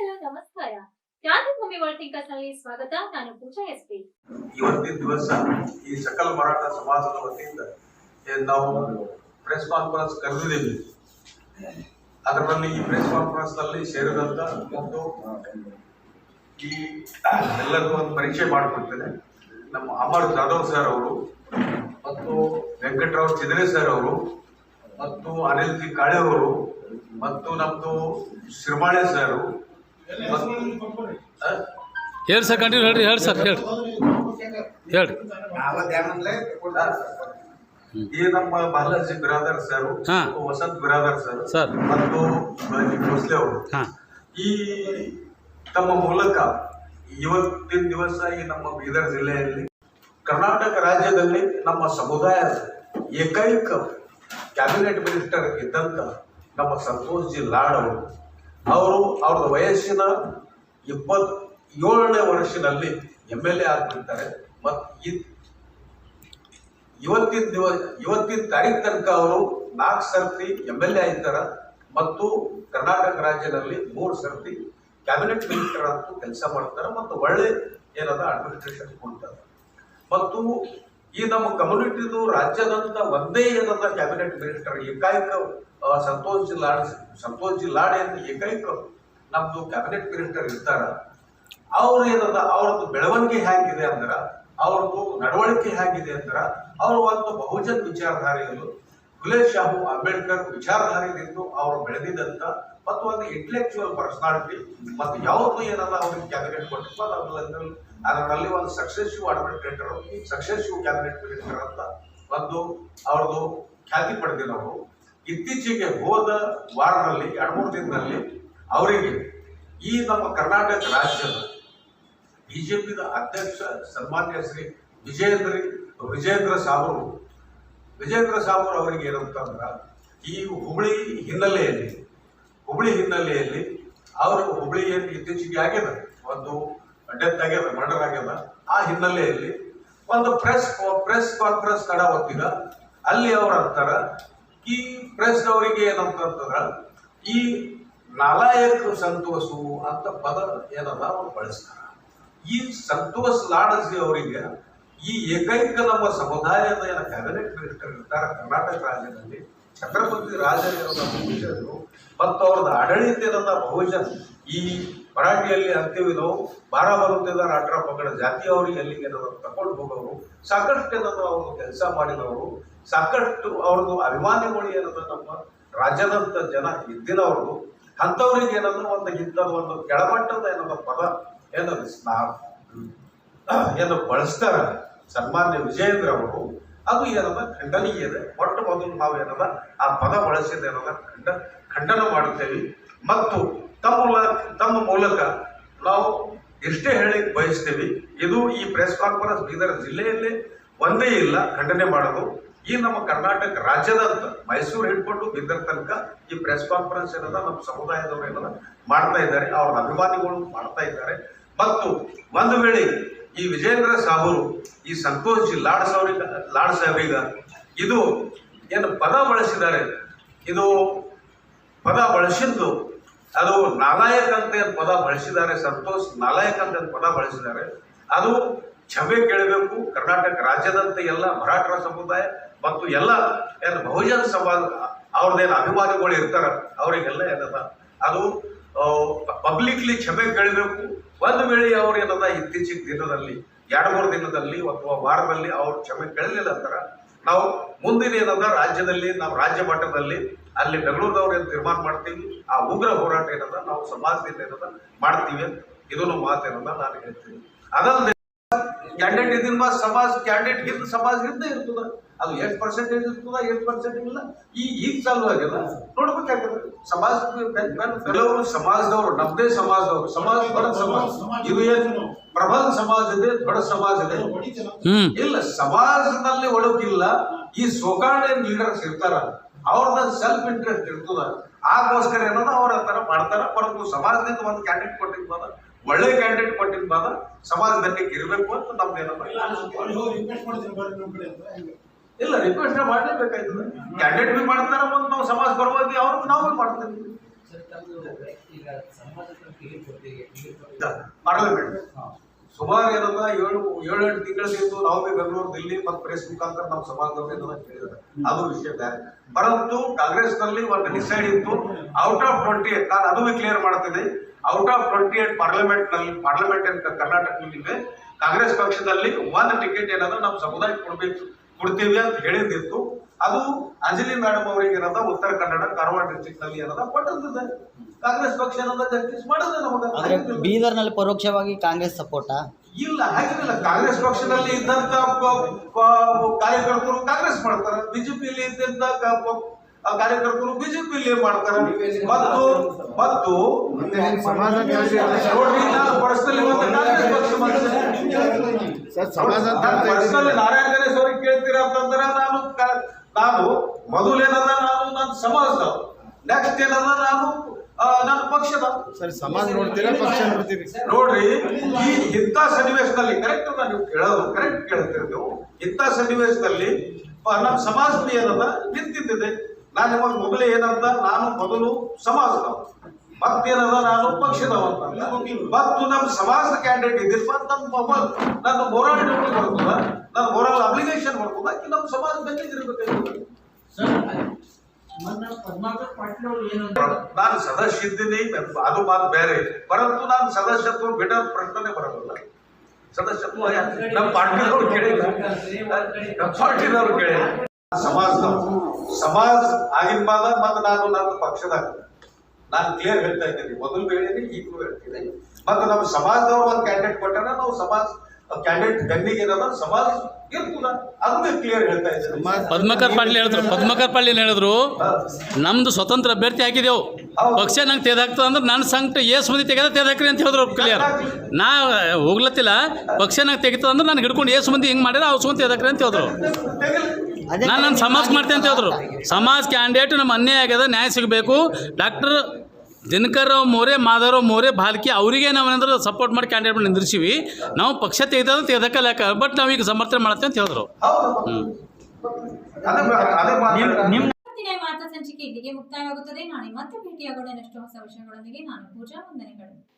ಶ್ರೋತೃಗಳಿಗೆಲ್ಲ ನಮಸ್ಕಾರ. ಕ್ರಾಂತಿಭೂಮಿ ವರ್ಲ್ಡ್ ಥಿಂಕರ್ಸ್ನಲ್ಲಿ ಸ್ವಾಗತ. ನಾನು ಪೂಜಾ ಎಸ್ ಪಿ. ಇವತ್ತಿನ ದಿವಸ ಈ ಸಕಲ ಮರಾಠ ಸಮಾಜದ ವತಿಯಿಂದ ನಾವು ಪ್ರೆಸ್ ಕಾನ್ಫರೆನ್ಸ್ ಕರೆದಿದ್ದೀವಿ. ಅದರಲ್ಲಿ ಈ ಪ್ರೆಸ್ ಕಾನ್ಫರೆನ್ಸ್ನಲ್ಲಿ ಸೇರಿದಂತ ಒಂದು ಈ ಎಲ್ಲರಿಗೂ ಒಂದು ಪರಿಚಯ ಮಾಡಿಕೊಡ್ತೇನೆ. ನಮ್ಮ ಅಮರ್ ಜಾಧವ್ ಸರ್ ಅವರು ಮತ್ತು ವೆಂಕಟರಾವ್ ಚಿದ್ರೆ ಸರ್ ಅವರು ಮತ್ತು ಅನಿಲ್ ಜಿ ಕಾಳೆ ಅವರು ಮತ್ತು ನಮ್ಮದು ಶಿರ್ಮಾಳೆ ಸರ್ ಹೇಳಿ ಸರ್ ಕಂಟಿನ್ಯೂ ಹೇಳ್ರಿ ಹೇಳಿ ಸರ್ ಹೇಳಿ ಹೇಳಿ ಈ ನಮ್ಮ Balaji Biradar sir. Vasant Biradar sir sir. ಮತ್ತು ಭೋಸ್ಲೆ ಅವರು. ಈ ತಮ್ಮ ಮೂಲಕ ಇವತ್ತಿನ ದಿವಸ ಈ ನಮ್ಮ ಬೀದರ್ ಜಿಲ್ಲೆಯಲ್ಲಿ ಕರ್ನಾಟಕ ರಾಜ್ಯದಲ್ಲಿ ನಮ್ಮ ಸಮುದಾಯದ ಏಕೈಕ ಕ್ಯಾಬಿನೆಟ್ ಮಿನಿಸ್ಟರ್ ಇದ್ದಂತ ನಮ್ಮ ಸಂತೋಷ್ ಜಿ ಲಾಡ್ ಅವರು. ಅವರು ಅವ್ರದ್ದು ವಯಸ್ಸಿನ ಇಪ್ಪತ್ ಏಳನೇ ವರ್ಷದಲ್ಲಿ ಎಂ ಎಲ್ ಎ ಆಗ್ತಿರ್ತಾರೆ ಮತ್ತು ಇವತ್ತಿನ ದಿವ, ಇವತ್ತಿನ ತಾರೀಕು ತನಕ ಅವರು ನಾಲ್ಕು ಸರ್ತಿ ಎಂ ಎಲ್ ಎ ಆಯ್ತಾರ. ಮತ್ತು ಕರ್ನಾಟಕ ರಾಜ್ಯದಲ್ಲಿ ಮೂರು ಸರ್ತಿ ಕ್ಯಾಬಿನೆಟ್ ಮಿನಿಸ್ಟರ್ ಅಂತೂ ಕೆಲಸ ಮಾಡ್ತಾರೆ. ಮತ್ತು ಒಳ್ಳೆ ಏನದ ಅಡ್ಮಿನಿಸ್ಟ್ರೇಷನ್ ಕೊಡ್ತಾರೆ. ಮತ್ತು ಈ ನಮ್ಮ ಕಮ್ಯುನಿಟಿದು ರಾಜ್ಯದಂತ ಒಂದೇ ಏನಂತ ಕ್ಯಾಬಿನೆಟ್ ಮಿನಿಸ್ಟರ್ ಏಕೈಕ ಸಂತೋಷ್ ಜಿಲ್ಲಾಡ ಲಾಡ್, ಸಂತೋಷ್ ಜಿಲ್ಲಾಡೆ ಅಂತ ಏಕೈಕ ನಮ್ದು ಕ್ಯಾಬಿನೆಟ್ ಮಿನಿಸ್ಟರ್ ಇರ್ತಾರ. ಅವ್ರು ಏನದ ಅವ್ರದ್ದು ಬೆಳವಣಿಗೆ ಹೇಗಿದೆ ಅಂದ್ರ, ಅವ್ರದ್ದು ನಡವಳಿಕೆ ಹೇಗಿದೆ ಅಂದ್ರ, ಅವರು ಒಂದು ಬಹುಜನ್ ವಿಚಾರಧಾರೆಯಲ್ಲೂ ಫುಲೆ ಶಾಹು ಅಂಬೇಡ್ಕರ್ ವಿಚಾರಧಾರೆಯಲ್ಲಿ ಅವರು ಬೆಳೆದಿದ್ದಂತ ಮತ್ತು ಒಂದು ಇಂಟೆಲೆಕ್ಚುಯಲ್ ಪರ್ಸನಾಲಿಟಿ ಮತ್ತು ಯಾವುದು ಏನಲ್ಲ ಅವ್ರಿಗೆ ಕ್ಯಾಬಿನೆಟ್ ಕೊಟ್ಟಿತ್ತು ಅದರಲ್ಲಿ ಅದರಲ್ಲಿ ಒಂದು successive administrator successive cabinet minister ಅಂತ ಒಂದು ಅವ್ರದ್ದು ಖ್ಯಾತಿ ಪಡೆದಿರೋರು ಇತ್ತೀಚೆಗೆ ಹೋದ ವಾರದಲ್ಲಿ, ಎರಡು ಮೂರು ದಿನದಲ್ಲಿ ಅವರಿಗೆ ಈ ನಮ್ಮ ಕರ್ನಾಟಕ ರಾಜ್ಯದ ಬಿಜೆಪಿದ ಅಧ್ಯಕ್ಷ ಸನ್ಮಾನ್ಯ ಶ್ರೀ ವಿಜೇಂದ್ರ ವಿಜೇಂದ್ರ ಸಾಬರು. ವಿಜೇಂದ್ರ ಸಾಬರು ಅವರಿಗೆ ಏನಂತಂದ್ರ, ಈ ಹುಬ್ಬಳ್ಳಿ ಹಿನ್ನೆಲೆಯಲ್ಲಿ ಹುಬ್ಳಿ ಹಿನ್ನೆಲೆಯಲ್ಲಿ ಅವರು ಹುಬ್ಳಿ ಏನು ಇತ್ತೀಚೆಗೆ ಆಗ್ಯದ, ಒಂದು ಡೆತ್ ಆಗ್ಯದ ಮರ್ಡರ್ ಆಗ್ಯದ. ಆ ಹಿನ್ನೆಲೆಯಲ್ಲಿ ಒಂದು ಪ್ರೆಸ್ ಪ್ರೆಸ್ ಕಾನ್ಫರೆನ್ಸ್ ನಡ ಹೊತ್ತಿದ ಅಲ್ಲಿ ಅವ್ರು ಅಂತಾರ, ಈ ಪ್ರೆಸ್ ಅವರಿಗೆ ಏನಂತಂದ್ರ ಈ ನಾಲಾಯಕ್ ಸಂತೋಷು ಅಂತ ಪದ ಏನದ ಅವ್ರು ಬಳಸ್ತಾರ. ಈ ಸಂತೋಷ ಲಾಡಜಿ ಅವರಿಗೆ ಈ ಏಕೈಕ ನಮ್ಮ ಸಮುದಾಯದ ಏನ ಕ್ಯಾಬಿನೆಟ್ ಮಿನಿಸ್ಟರ್ ಇರ್ತಾರೆ ಕರ್ನಾಟಕ ರಾಜ್ಯದಲ್ಲಿ ಛತ್ರಪತಿ ರಾಜರು ಬಹುಜನರು ಮತ್ತು ಅವರ ಆಡಳಿತ ಏನದ ಬಹುಜನ್ ಈ ಮರಾಠಿಯಲ್ಲಿ ಅಂತ್ಯವಿದೋ ಬಾರ ಬರುತ್ತಿದ್ದ ರಾಷ್ಟ್ರ ಮಗಳ ಜಾತಿಯವರಿಗೆ ಎಲ್ಲಿಗೆ ಏನಾದ್ರು ತಗೊಂಡು ಹೋಗೋರು, ಸಾಕಷ್ಟು ಏನನ್ನು ಅವರು ಕೆಲಸ ಮಾಡಿದವರು, ಸಾಕಷ್ಟು ಅವ್ರದ್ದು ಅಭಿಮಾನಿಗಳು ಏನದ ನಮ್ಮ ರಾಜ್ಯದಂತ ಜನ ಇದ್ದಿನವ್ರದ್ದು ಅಂಥವ್ರಿಗೆ ಏನಂದ್ರೆ ಒಂದು ಇಂಥ ಒಂದು ಕೆಳಮಟ್ಟದ ಏನದ ಪದ ಏನಂದ್ರೆ ಸ್ನಾ ಏನು ಬಳಸ್ತಾರೆ. ಸನ್ಮಾನ್ಯ ವಿಜಯೇಂದ್ರ ಅವರು ಅದು ಏನದ ಖಂಡನೀಯದ ಮೊಟ್ಟ ಮೊದಲು ನಾವು ಏನದ ಆ ಪದ ಬಳಸಿದ ಏನದ ಖಂಡ, ಖಂಡನ ಮಾಡುತ್ತೇವೆ. ಮತ್ತು ತಮ್ಮ ತಮ್ಮ ಮೂಲಕ ನಾವು ಎಷ್ಟೇ ಹೇಳಿ ಬಯಸ್ತೇವೆ, ಇದು ಈ ಪ್ರೆಸ್ ಕಾನ್ಫರೆನ್ಸ್ ಬೀದರ್ ಜಿಲ್ಲೆಯಲ್ಲೇ ಒಂದೇ ಇಲ್ಲ, ಖಂಡನೆ ಮಾಡೋದು. ಈ ನಮ್ಮ ಕರ್ನಾಟಕ ರಾಜ್ಯದಂತ ಮೈಸೂರು ಹಿಡ್ಕೊಂಡು ಬೀದರ್ ತನಕ ಈ ಪ್ರೆಸ್ ಕಾನ್ಫರೆನ್ಸ್ ಏನದ, ನಮ್ಮ ಸಮುದಾಯದವರು ಏನದ ಮಾಡ್ತಾ ಇದ್ದಾರೆ. ಅವ್ರ ಅಭಿಮಾನಿಗಳು ಮಾಡ್ತಾ ಇದ್ದಾರೆ. ಮತ್ತು ಒಂದು ವೇಳೆ ಈ ವಿಜೇಂದ್ರ ಸಾಹೂರು ಈ ಸಂತೋಷ್ ಜಿ ಲಾಡ್ ಸಾವ್ರಿಗ ಲಾಡ್ ಸಾಹೇಬ್ರಿಗ ಇದು ಏನು ಪದ ಬಳಸಿದ್ದಾರೆ. ಇದು ಪದ ಬಳಸಿದ್ದು ಅದು ನಾಲಾಯಕ್ ಅಂತ ಏನು ಪದ ಬಳಸಿದ್ದಾರೆ, ಸಂತೋಷ್ ನಾಲಾಯಕ್ ಅಂತ ಏನು ಪದ ಬಳಸಿದ್ದಾರೆ. ಅದು ಕ್ಷಮೆ ಕೇಳಬೇಕು. ಕರ್ನಾಟಕ ರಾಜ್ಯದಂತ ಎಲ್ಲ ಮರಾಠರ ಸಮುದಾಯ ಮತ್ತು ಎಲ್ಲ ಏನು ಬಹುಜನ ಸಮಾಜ ಅವ್ರದ್ದೇನು ಅಭಿಮಾನಿಗಳು ಇರ್ತಾರ, ಅವರಿಗೆಲ್ಲ ಏನದ ಅದು ಪಬ್ಲಿಕ್ಲಿ ಕ್ಷಮೆ ಕೇಳಬೇಕು. ಒಂದು ವೇಳೆ ಅವರು ಏನದ, ಇತ್ತೀಚಿನ ದಿನದಲ್ಲಿ, ಎರಡು ಮೂರು ದಿನದಲ್ಲಿ ಅಥವಾ ವಾರದಲ್ಲಿ ಅವರು ಕ್ಷಮೆ ಕೇಳಲಿಲ್ಲ ಅಂತಾರ, ನಾವು ಮುಂದಿನ ಏನದ, ರಾಜ್ಯದಲ್ಲಿ, ನಾವು ರಾಜ್ಯ ಮಟ್ಟದಲ್ಲಿ, ಅಲ್ಲಿ ಬೆಂಗಳೂರದವ್ರು ಏನು ತೀರ್ಮಾನ ಮಾಡ್ತೀವಿ, ಆ ಉಗ್ರ ಹೋರಾಟ ಏನದ, ನಾವು ಸಮಾಜದಿಂದ ಏನದ, ಮಾಡ್ತೀವಿ ಇದನ್ನು ಮಾತು ಮಾತೇನದ ನಾನು ಹೇಳ್ತೀನಿ. ಅದಲ್ಲದೆ ಕ್ಯಾಂಡಿಡೇಟ್ ಇದ್ದ ಸಮಾಜ ಕ್ಯಾಂಡಿಡೇಟ್ ಗಿಂತ ಸಮಾಜ ಹಿಂದೆ ಇರ್ತದ. ಅದು ಎಷ್ಟು ಪರ್ಸೆಂಟೇಜ್ ಇರ್ತದ ಎಷ್ಟು ಪರ್ಸೆಂಟ್ ಇಲ್ಲ? ಈ ಈಗ ಚಾಲು ಆಗ್ಯದ. ನೋಡ್ಬೇಕಾಗ್ತದೆ ಸಮಾಜ ಕೆಲವರು ಸಮಾಜದವರು ನಮ್ದೇ ಸಮಾಜದವರು. ಸಮಾಜ ದೊಡ್ಡ ಸಮಾಜ ಇದು ಏನು? ಪ್ರಬಲ ಸಮಾಜ ಇದೆ ದೊಡ್ಡ ಸಮಾಜ ಇದೆ. ಇಲ್ಲ ಸಮಾಜದಲ್ಲಿ ಒಳಗಿಲ್ಲ. ಈ ಸೋಕಾರ್ಡ್ ಲೀಡರ್ಸ್ ಇರ್ತಾರ. ಅವ್ರದ ಸೆಲ್ಫ್ ಇಂಟ್ರೆಸ್ಟ್ ಇರ್ತದ. ಆಗೋಸ್ಕರ ಏನೋ ಅವ್ರ ತರ ಮಾಡ್ತಾರ. ಪರಂತು ಸಮಾಜದಿಂದ ಒಂದು ಕ್ಯಾಂಡಿಡೇಟ್ ಕೊಟ್ಟಿದ್ ಬಾದ ಒಳ್ಳೆ ಕ್ಯಾಂಡಿಡೇಟ್ ಕೊಟ್ಟಿದ್ ಬಾದ ಸಮಾಜ ಬೆನ್ನಿಗೆ ಇರ್ಬೇಕು ಅಂತ ನಮ್ದೇನದ ಇಲ್ಲ ರಿಕ್ವೆಸ್ಟ್ ಮಾಡಲೇಬೇಕಾಯ್ತದೆ. ಕ್ಯಾಂಡಿಡೇಟ್ ಬಿ ಮಾಡ್ತಾರ ಮುಂದೆ ನಾವು ಸಮಾಜ ಪರವಾಗಿ ಅವ್ರಿಗೆ ನಾವು ಬಿ ಮಾಡ್ತೀವಿ ಮಾಡಲೇಬೇಡ ಸುಮಾರು ಏನದ ಏಳು ಏಳೆಂಟು ತಿಂಗಳಿಂದ ನಾವು ಬಿ ಬೆಂಗಳೂರು ದಿಲ್ಲಿ ಮತ್ತು ಪ್ರೆಸ್ ಮುಖಾಂತರ ನಮ್ಮ ಸಮಾಜದವ್ರು ಕೇಳಿದ್ರೆ ಅದು ವಿಷಯ ಬೇರೆ. ಪರಂತು ಕಾಂಗ್ರೆಸ್ನಲ್ಲಿ ಒಂದು ಡಿಸೈಡ್ ಇತ್ತು ಔಟ್ ಆಫ್ ಟ್ವೆಂಟಿ ಏಟ್ ನಾನು ಅದು ಕ್ಲಿಯರ್ ಮಾಡ್ತೀನಿ. ಔಟ್ ಆಫ್ ಟ್ವೆಂಟಿ ಏಟ್ ಪಾರ್ಲಿಮೆಂಟ್ನಲ್ಲಿ ಪಾರ್ಲಿಮೆಂಟ್ ಕರ್ನಾಟಕದಲ್ಲಿ ಕಾಂಗ್ರೆಸ್ ಪಕ್ಷದಲ್ಲಿ ಒಂದು ಟಿಕೆಟ್ ಏನಾದರೂ ನಮ್ಮ ಸಮುದಾಯಕ್ಕೆ ಕೊಡ್ಬೇಕು. ಕೊಡ್ತೀವಿ ಅಂತ ಹೇಳಿದ್ದಿತ್ತು ಅದು ಅಂಜಲಿ ಮೇಡಮ್ ಅವರಿಗೆ ಏನದ ಉತ್ತರ ಕನ್ನಡ ಕಾರವಾರ ಡಿಸ್ಟ್ರಿಕ್ಟ್ನಲ್ಲಿ ಏನದ ಕೊಟ್ಟಂತಿದೆ ಕಾಂಗ್ರೆಸ್ ಪಕ್ಷ ಏನದ ಜಗದೀಶ್ ಮಾಡಿದ್ರೆ ಆದ್ರೆ ಬೀದರ್ ಬೀದರ್ನಲ್ಲಿ ಪರೋಕ್ಷವಾಗಿ ಕಾಂಗ್ರೆಸ್ ಸಪೋರ್ಟ ಇಲ್ಲ ಹಾಗೇನಿಲ್ಲ ಕಾಂಗ್ರೆಸ್ ಪಕ್ಷದಲ್ಲಿ ಇದ್ದಂತ ಕಾರ್ಯಕರ್ತರು ಕಾಂಗ್ರೆಸ್ ಮಾಡ್ತಾರೆ. ಬಿಜೆಪಿಯಲ್ಲಿ ಇದ್ದಂತ ಕಾರ್ಯಕರ್ತರು ಬಿಜೆಪಿಯಲ್ಲಿ ಮಾಡ್ತಾರೆ. ಮತ್ತು ಮತ್ತು ನೋಡ್ರಿ ನಾನು ಪರ್ಸನಲಿ ಒಂದು ಕಾಂಗ್ರೆಸ್ ಪಕ್ಷ ಪರ್ಸನಲಿ ನಾರಾಯಣ ಗಣೇಶ್ ಅವ್ರಿಗೆ ಕೇಳ್ತೀರಾ ಅಂತಂದ್ರೆ ನಾನು ನಾನು ಮೊದಲೇನದ ನಾನು ನನ್ನ ಸಮಾಜದ ನೆಕ್ಸ್ಟ್ ಏನದ ನಾನು ನನ್ನ ಪಕ್ಷದ. ಸರಿ ಸಮಾಜ ನೋಡ್ತೀರಾ ಪಕ್ಷ ನೋಡ್ತೀರಿ? ನೋಡ್ರಿ ಈ ಇಂಥ ಸನ್ನಿವೇಶದಲ್ಲಿ ಕರೆಕ್ಟ್ ನೀವು ಕೇಳೋದು ಕರೆಕ್ಟ್ ಕೇಳ್ತೀರಿ ನೀವು. ಇಂಥ ಸನ್ನಿವೇಶದಲ್ಲಿ ನಮ್ಮ ಸಮಾಜದ ಏನದ ನಿಂತಿದ್ದೆ ನಾನು ನಿಮಗೆ ಮೊದಲೇ ಏನಂತ ನಾನು ಮೊದಲು ಸಮಾಜದವ ಮತ್ತೇನದ? ನಾನು ಪಕ್ಷದವ ನಮ್ ಮತ್ತು ನಮ್ಮ ಸಮಾಜದ ಕ್ಯಾಂಡಿಡೇಟ್ ಇದ್ದಿರ್ಪ ನಮ್ ನಮ್ಮ ಮೊಬೈಲ್ ನನ್ನ ಮೊರಲ್ ಡ್ಯೂಟಿ ಬರ್ತದ ನನ್ನ ಮೊರಲ್ ಅಬ್ಲಿಗೇಷನ್ ಬರ್ತದ ನಮ್ಮ ಸಮಾಜ ಬೆನ್ನಿಗಿರ್ಬೇಕಾಗ್ತದೆ ಮೊನ್ನೆ ಪದ್ಮಾಕರ್ ಪಾಟೀಲ್ ಅವರು ನಾನು ಸದಸ್ಯ ಇದ್ದೀನಿ ಅದು ಮಾತು ಬೇರೆ. ಪರಂತು ನಾನು ಸದಸ್ಯತ್ವ ಬಿಡ ಪ್ರಶ್ನೆ ಬರೋದಿಲ್ಲ. ಸದಸ್ಯತ್ವ ನಮ್ಮ ಪಾರ್ಟಿದವ್ರು ಕೇಳಿಲ್ಲ. ನಮ್ಮ ಪಾರ್ಟಿದವ್ರು ಕೇಳಿಲ್ಲ. ಸಮಾಜದವ್ರು ಸಮಾಜ ಆಗಿನ ಬಾದ ಮತ್ತು ನಾನು ನನ್ನ ಪಕ್ಷದಾಗ ನಾನು ಕ್ಲಿಯರ್ ಹೇಳ್ತಾ ಇದ್ದೀನಿ. ಮೊದಲು ಹೇಳಿದ್ರೆ ಈಗಲೂ ಹೇಳ್ತೀನಿ. ಮತ್ತು ನಮ್ಮ ಸಮಾಜದವ್ರು ಒಂದು ಕ್ಯಾಂಡಿಡೇಟ್ ಕೊಟ್ಟಾರ ನಾವು ಸಮಾಜ ಕ್ಯಾಂಡಿಡೇಟ್ ಗಣ್ಣಿಗೆ ಏನಾದ್ರು ಸಮಾಜ ಪದ್ಮಕರ್ ಪಾಟೀಲ್ ಹೇಳಿದ್ರು. ಪದ್ಮಕರ್ ಪಾಟೀಲ್ ಹೇಳಿದ್ರು ನಮ್ದು ಸ್ವತಂತ್ರ ಅಭ್ಯರ್ಥಿ ಹಾಕಿದೆವು. ಪಕ್ಷ ನಂಗೆ ತೆಗೆದಾಕ್ತದ ಅಂದ್ರೆ ನನ್ನ ಸಂಕಟ ಏಸ್ ಮಂದಿ ತೆಗೆದ ತೆಗೆದಾಕ್ರಿ ಅಂತ ಹೇಳಿದ್ರು ಕ್ಲಿಯರ್ ನಾ ಹೋಗ್ಲತ್ತಿಲ್ಲ. ಪಕ್ಷ ನಂಗೆ ತೆಗಿತದ ಅಂದ್ರೆ ನನ್ಗೆ ಹಿಡ್ಕೊಂಡು ಏಸ್ ಮಂದಿ ಹಿಂಗೆ ಮಾಡಿದ್ರೆ ಅವ್ರು ಮಂದಿ ತೆಗೆದಾಕ್ರಿ ಅಂತ ಹೇಳಿದ್ರು. ನಾನು ನನ್ನ ಸಮಾಜ ಮಾಡ್ತೇನೆ ಅಂತ ಹೇಳಿದ್ರು. ಸಮಾಜ ಕ್ಯಾಂಡಿಡೇಟ್ ನಮ್ಮ ಅನ್ಯಾಯ ಆಗ್ಯದ ನ್ಯಾಯ ಸಿಗಬೇಕು. ಡಾಕ್ಟರ್ ದಿನಕರ್ ಮೋರೆ ಮಾಧವರಾವ್ ಮೋರೆ ಭಾಲ್ಕಿ ಅವರಿಗೆ ನಾವೇನಂದ್ರೆ ಸಪೋರ್ಟ್ ಮಾಡಿ ಕ್ಯಾಂಡಿಡೇಟ್ ನಿಂದಿರ್ಸಿವಿ. ನಾವು ಪಕ್ಷ ತೆಗೆದ ತೆಗೆದಕ್ಕ ಲೆಕ್ಕ? ಬಟ್ ನಾವೀಗ ಸಮರ್ಥನೆ ಮಾಡತ್ತೆ ಅಂತ ಹೇಳಿದ್ರು. ಹೌದು. ಹ್ಞೂ. ವಾರ್ತಾ ಸಂಚಿಕೆ ಇಲ್ಲಿಗೆ ಮುಕ್ತಾಯವಾಗುತ್ತದೆ. ನಾಳೆ ಮತ್ತೆ ಭೇಟಿಯಾಗೋಣ. ಹೊಸ ವಿಷಯಗಳೊಂದಿಗೆ ನಾನು ಪೂಜಾ ವಂದನೆಗಳು.